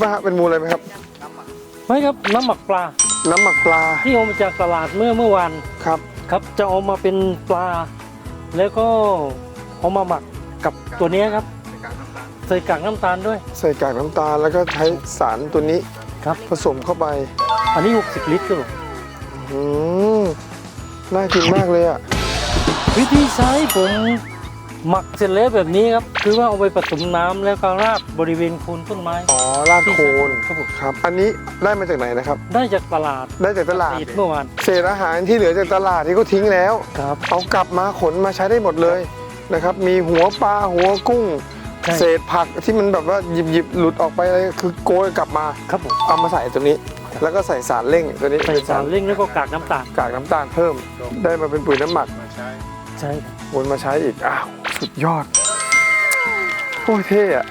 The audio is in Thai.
ป่ะฮะเป็นมูลอะไรไหมครับ ไม่ครับน้ำหมักปลา น้ำหมักปลาที่เอามาจากตลาดเมื่อเมื่อวานครับครับจะเอามาเป็นปลา แล้วก็เอามาหมักกับตัวเนี้ยครับใส่กากน้ำตาลด้วย ใส่กากน้ำตาลแล้วก็ใช้สารตัวนี้ครับ ผสมเข้าไป อันนี้ 60 ลิตรครับผมอืมน่ากินมากเลยอะวิธีใช้ผม หมักเสร็จแล้วแบบนี้ครับ คือว่าเอาไปผสมน้ำแล้วก็ราดบริเวณโคนต้นไม้ อ๋อรากโคนครับผมครับ อันนี้ได้มาจากไหนนะครับ ได้จากตลาด ได้จากตลาดติดเมื่อวาน เศษอาหารที่เหลือจากตลาดที่เขาทิ้งแล้วครับเอากลับมาขนมาใช้ได้หมดเลยนะครับ มีหัวปลาหัวกุ้งใช่เศษผักที่มันแบบว่าหยิบหยิบหลุดออกไปอะไรคือโกยกลับมาครับผมเอามาใส่ตัวนี้แล้วก็ใส่สารเร่งตัวนี้ใส่สารเร่งแล้วก็กากน้ำตาลกากน้ำตาลเพิ่ม ได้มาเป็นปุ๋ยน้ำหมักใช่ครับวนมาใช้อีกอ้าว สุดยอด โอ้ยเท่อะ